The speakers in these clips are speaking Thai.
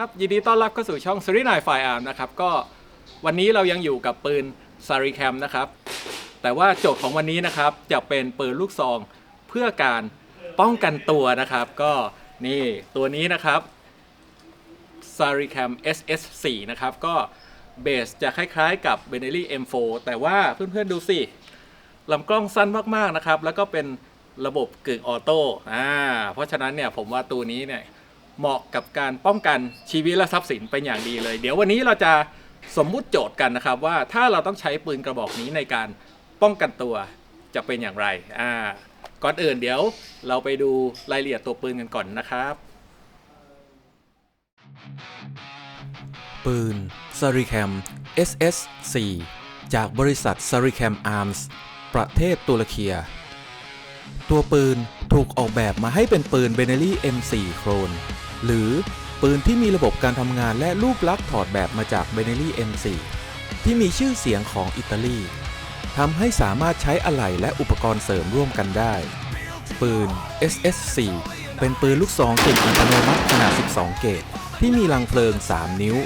ครับ ยินดีต้อนรับเข้าสู่ช่อง s e r i n i ไฟอาร์มนะครับ ก็วันนี้เรายังอยู่กับปืน s a r i c a m นะครับ แต่ว่าโจทย์ของวันนี้นะครับจะเป็นปืนลูกซองเพื่อการป้องกันตัวนะครับ ก็นี่ตัวนี้นะครับ s a r i c a m SS4 นะครับ ก็เบสจะคล้ายๆกับ b e n e l l y M4 แต่ว่าเพื่อนๆดูสิลำกล้องสั้นมากๆนะครับ แล้วก็เป็นระบบกึ่งออโต้อ่าเพราะฉะนั้นเนี่ยผมว่าตัวนี้เนี่ย เหมาะกับการป้องกันชีวิตและทรัพย์สินเป็นอย่างดีเลย เดี๋ยววันนี้เราจะสมมุติโจทย์กันนะครับว่าถ้าเราต้องใช้ปืนกระบอกนี้ในการป้องกันตัวจะเป็นอย่างไรอ่าก่อนอื่นเดี๋ยวเราไปดูรายละเอียดตัวปืนกันก่อนนะครับ ปืน s a r i c a m SS4 จากบริษัท s a r i c a m Arms ประเทศตุรเคีย ตัวปืนถูกออกแบบมาให้เป็นปืน b e n e l l y M4 โครน หรือปืนที่มีระบบการทำงานและรูปลักษณ์ถอดแบบมาจาก b e n e l l y M4 ที่มีชื่อเสียงของอิตาลีทำให้สามารถใช้อะไหล่และอุปกรณ์เสริมร่วมกันได้ ปืน SS4 เป็นปืนลูกซองกึ่งอัตโนมัติขนาด 12 เกจที่มีรังเพลิง 3 นิ้ว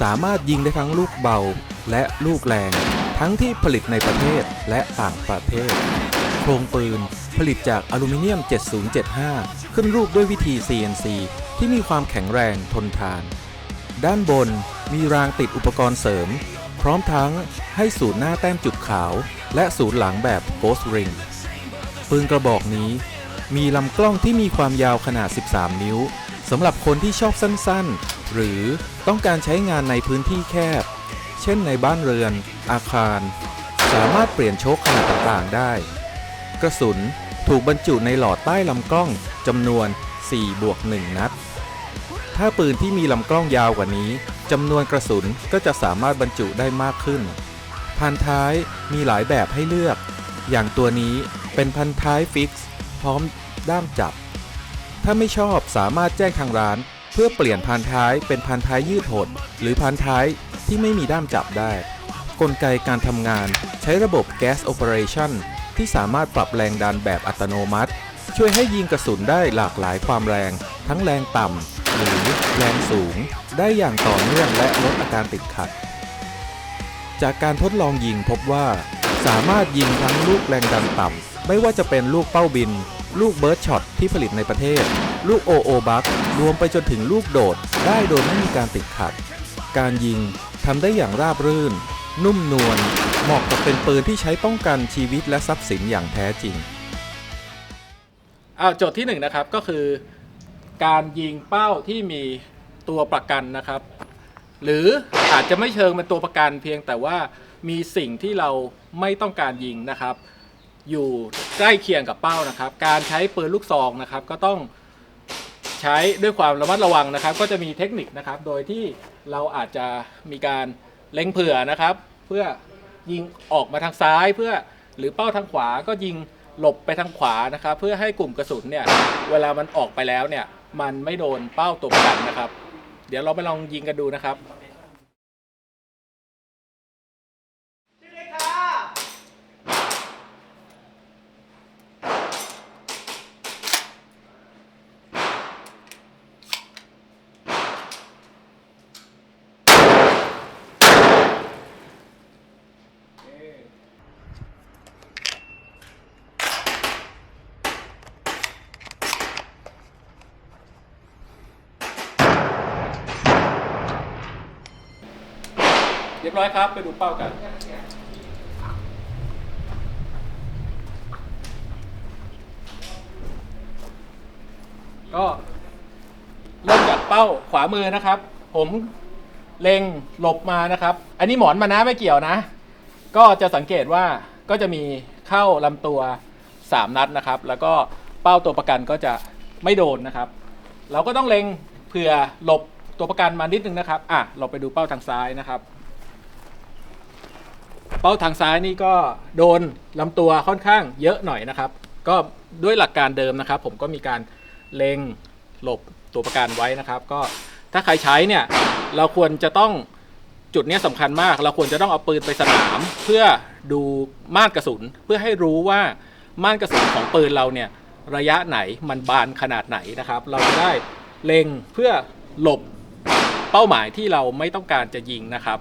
สามารถยิงได้ทั้งลูกเบาและลูกแรง ทั้งที่ผลิตในประเทศและต่างประเทศ รงปืน ผลิตจากอลูมิเนียม 7075 ขึ้นรูปด้วยวิธี CNC ที่มีความแข็งแรงทนทาน ด้านบนมีรางติดอุปกรณ์เสริม พร้อมทั้งให้ศูนย์หน้าแต้มจุดขาว และศูนย์หลังแบบ Ghost Ring ปืนกระบอกนี้ มีลำกล้องที่มีความยาวขนาด 13 นิ้วสำหรับคนที่ชอบสั้นๆ หรือต้องการใช้งานในพื้นที่แคบ เช่นในบ้านเรือน อาคาร สามารถเปลี่ยนโชคขนาดต่างๆได้ กระสุนถูกบรรจุในหลอดใต้ลำกล้องจำนวน4บวก1นัด ถ้าปืนที่มีลำกล้องยาวกว่านี้จำนวนกระสุนก็จะสามารถบรรจุได้มากขึ้น พันท้ายมีหลายแบบให้เลือก อย่างตัวนี้เป็นพันท้ายฟิกซ์พร้อมด้ามจับ ถ้าไม่ชอบสามารถแจ้งทางร้านเพื่อเปลี่ยนพันท้ายเป็นพันท้ายยืดหด หรือพันท้ายที่ไม่มีด้ามจับได้ กลไกการทำงานใช้ระบบ Gas Operation ที่สามารถปรับแรงดันแบบอัตโนมัติ ช่วยให้ยิงกระสุนได้หลากหลายความแรง ทั้งแรงต่ำหรือแรงสูง ได้อย่างต่อเนื่องและลดอาการติดขัด จากการทดลองยิงพบว่า สามารถยิงทั้งลูกแรงดันต่ำไม่ว่าจะเป็นลูกเป้าบิน ลูกเบิร์ดช็อตที่ผลิตในประเทศ ลูกโอโอบัครวมไปจนถึงลูกโดดได้โดยไม่มีการติดขัด การยิงทำได้อย่างราบรื่น นุ่มนวล เหมาะกับเป็นปืนที่ใช้ป้องกันชีวิตและทรัพย์สินอย่างแท้จริงอ้าวโจทย์ที่หนึ่งนะครับก็คือ การยิงเป้าที่มีตัวประกันนะครับ หรืออาจจะไม่เชิงเป็นตัวประกันเพียงแต่ว่ามีสิ่งที่เราไม่ต้องการยิงนะครับ อยู่ใกล้เคียงกับเป้านะครับ การใช้ปืนลูกซองนะครับ ก็ต้องใช้ด้วยความระมัดระวังนะครับ ก็จะมีเทคนิคนะครับ โดยที่เราอาจจะมีการเล็งเผื่อนะครับ เพื่อ ยิงออกมาทางซ้ายเพื่อหรือเป้าทางขวาก็ยิงหลบไปทางขวานะครับเพื่อให้กลุ่มกระสุนเนี่ยเวลามันออกไปแล้วเนี่ยมันไม่โดนเป้าตัวประกันนะครับ เดี๋ยวเราไปลองยิงกันดูนะครับ เรียบร้อยครับ ไปดูเป้ากัน ก็เริ่มจากเป้าขวามือนะครับ ผมเล็งหลบมานะครับ อันนี้หมอนมานะไม่เกี่ยวนะ ก็จะสังเกตว่าก็จะมีเข้าลำตัว 3 นัดนะครับ แล้วก็เป้าตัวประกันก็จะไม่โดนนะครับ เราก็ต้องเล็งเผื่อหลบตัวประกันมานิดนึงนะครับ อะ เราไปดูเป้าทางซ้ายนะครับ เป้าทางซ้ายนี่ก็โดนลำตัวค่อนข้างเยอะหน่อยนะครับ ก็ด้วยหลักการเดิมนะครับ ผมก็มีการเล็งหลบตัวประกันไว้นะครับ ก็ถ้าใครใช้เนี่ยเราควรจะต้องจุดนี้ยสำคัญมาก เราควรจะต้องเอาปืนไปสนามเพื่อดูม่านกระสุน เพื่อให้รู้ว่าม่านกระสุนของปืนเราเนี่ยระยะไหนมันบานขนาดไหนนะครับ เราจะได้เล็งเพื่อหลบเป้าหมายที่เราไม่ต้องการจะยิงนะครับ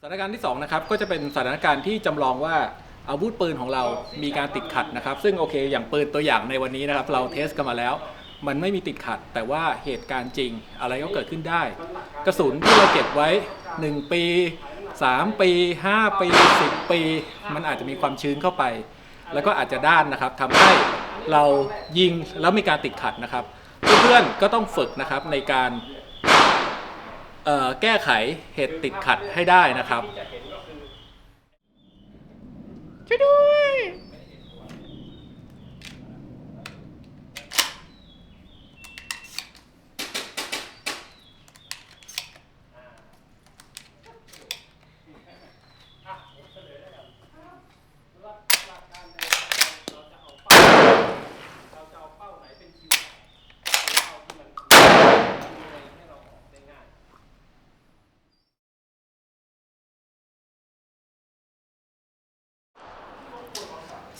สถานการณ์ที่2นะครับก็จะเป็นสถานการณ์ที่จำลองว่าอาวุธปืนของเรามีการติดขัดนะครับ ซึ่งโอเคอย่างปืนตัวอย่างในวันนี้นะครับ เราเทสกันมาแล้ว มันไม่มีติดขัด แต่ว่าเหตุการณ์จริงอะไรก็เกิดขึ้นได้ กระสุนที่เราเก็บไว้ 1 ปี 3 ปี 5 ปี 10 ปี มันอาจจะมีความชื้นเข้าไป แล้วก็อาจจะด้านนะครับทำให้เรายิงแล้วมีการติดขัดนะครับ เพื่อนๆก็ต้องฝึกนะครับในการ แก้ไขเหตุติดขัดให้ได้นะครับช่วยด้วย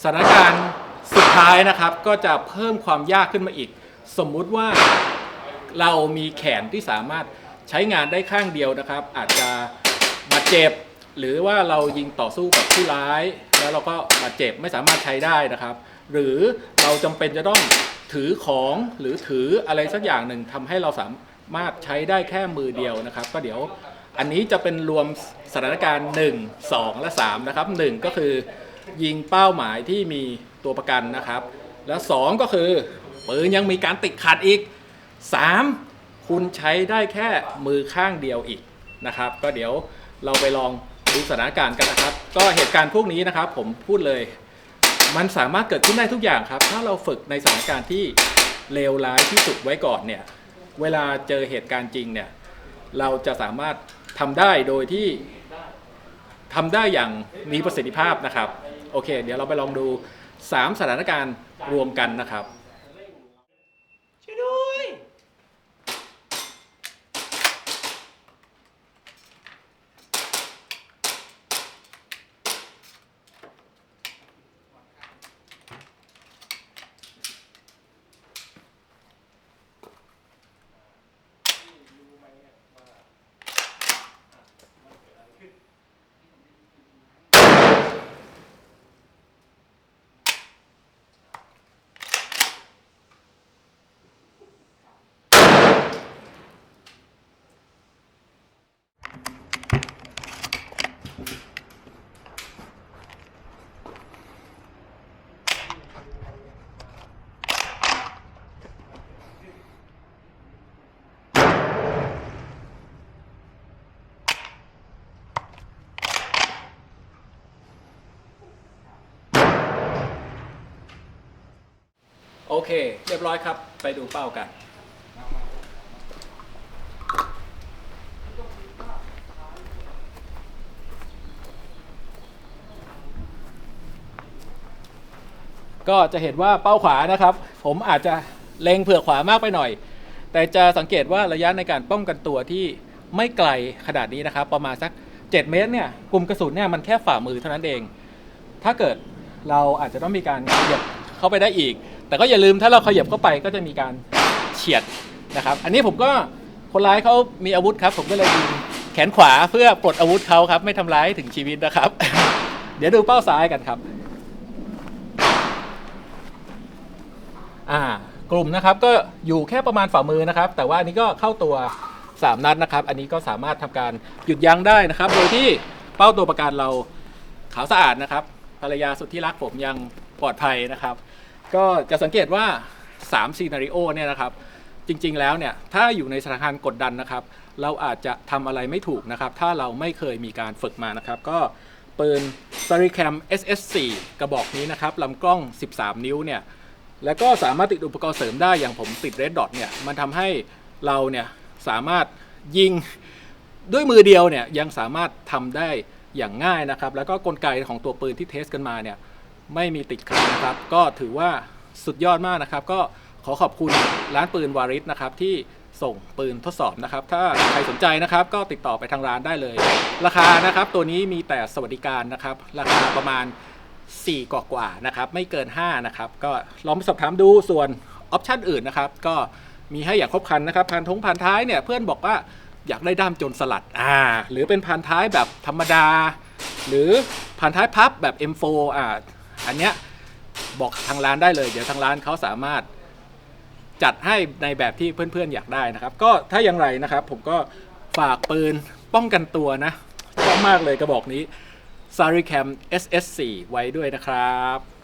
สถานการณ์สุดท้ายนะครับก็จะเพิ่มความยากขึ้นมาอีก สมมุติว่าเรามีแขนที่สามารถใช้งานได้ข้างเดียวนะครับ อาจจะบาดเจ็บ หรือว่าเรายิงต่อสู้กับผู้ร้าย แล้วเราก็บาดเจ็บไม่สามารถใช้ได้นะครับ หรือเราจำเป็นจะต้องถือของหรือถืออะไรสักอย่างหนึ่งทำให้เราสามารถใช้ได้แค่มือเดียวนะครับ ก็เดี๋ยวอันนี้จะเป็นรวมสถานการณ์ 1 2 และ 3 นะครับ 1 ก็คือ ยิงเป้าหมายที่มีตัวประกันนะครับ แล้ว2ก็คือปืนยังมีการติดขัดอีก 3 คุณใช้ได้แค่มือข้างเดียวอีกนะครับ ก็เดี๋ยวเราไปลองดูสถานการณ์กันนะครับ ก็เหตุการณ์พวกนี้นะครับ ผมพูดเลย มันสามารถเกิดขึ้นได้ทุกอย่างครับ ถ้าเราฝึกในสถานการณ์ที่เลวร้ายที่สุดไว้ก่อนเนี่ยเวลาเจอเหตุการณ์จริงเนี่ยเราจะสามารถทำได้โดยที่ทำได้อย่างมีประสิทธิภาพนะครับ โอเค เดี๋ยวเราไปลองดู 3 สถานการณ์รวมกันนะครับ เค เรียบร้อยครับ ไปดูเป้ากัน ก็จะเห็นว่าเป้าขวานะครับ ผมอาจจะเล็งเผื่อขวามากไปหน่อย แต่จะสังเกตว่าระยะในการป้องกันตัวที่ไม่ไกลขนาดนี้นะครับ ประมาณสัก 7 เมตรเนี่ยกลุ่มกระสุนเนี่ยมันแค่ฝ่ามือเท่านั้นเอง ถ้าเกิดเราอาจจะต้องมีการขยับเข้าไปได้อีก แต่ก็อย่าลืมถ้าเราขยับเข้าไปก็จะมีการเฉียดนะครับ อันนี้ผมก็คนร้ายเขามีอาวุธครับ ผมก็เลยยิงแขนขวาเพื่อปลดอาวุธเขาครับ ไม่ทำร้ายถึงชีวิตนะครับ เดี๋ยวดูเป้าซ้ายกันครับ อ่ากลุ่มนะครับก็อยู่แค่ประมาณฝ่ามือนะครับ แต่ว่าอันนี้ก็เข้าตัว 3 นัดนะครับ อันนี้ก็สามารถทำการหยุดยั้งได้นะครับ โดยที่เป้าตัวประกันเราขาวสะอาดนะครับ ภรรยาสุดที่รักผมยังปลอดภัยนะครับ ก็จะสังเกตว่า3ซีนารีโอเนี่ยนะครับจริงๆแล้วเนี่ยถ้าอยู่ในสถานการณ์กดดันนะครับ เราอาจจะทำอะไรไม่ถูกนะครับ ถ้าเราไม่เคยมีการฝึกมานะครับ ก็ปืน s a r i c a m SS4 กระบอกนี้นะครับลำกล้อง 13 นิ้วเนี่ยแล้วก็สามารถติดอุปกรณ์เสริมได้อย่างผมติด Red Dot เนี่ยมันทำให้เราเนี่ยสามารถยิงด้วยมือเดียวเนี่ยยังสามารถทำได้อย่างง่ายนะครับ แล้วก็กลไกของตัวปืนที่เทสกันมาเนี่ย ไม่มีติดขัดนะครับ ก็ถือว่าสุดยอดมากนะครับ ก็ขอขอบคุณร้านปืนวาริสนะครับที่ส่งปืนทดสอบนะครับ ถ้าใครสนใจนะครับ ก็ติดต่อไปทางร้านได้เลย ราคานะครับ ตัวนี้มีแต่สวัสดิการนะครับ ราคาประมาณ 4กว่ากว่านะครับ ไม่เกิน 5 นะครับ ก็ลองไปสอบถามดูส่วนออปชันอื่นนะครับ ก็มีให้อย่างครบครันนะครับพันทงพันท้ายเนี่ยเพื่อนบอกว่าอยากได้ด้ามโจนสลัดอ่า หรือเป็นพันท้ายแบบธรรมดา หรือพันท้ายพับแบบ M4 อ่า อันเนี้ยบอกทางร้านได้เลย เดี๋ยวทางร้านเขาสามารถจัดให้ในแบบที่เพื่อนๆอยากได้นะครับ ก็ถ้าอย่างไรนะครับ ผมก็ฝากปืนป้องกันตัวนะชอบมากเลยกระบอกนี้ s a r i c a m SS4 ไว้ด้วยนะครับ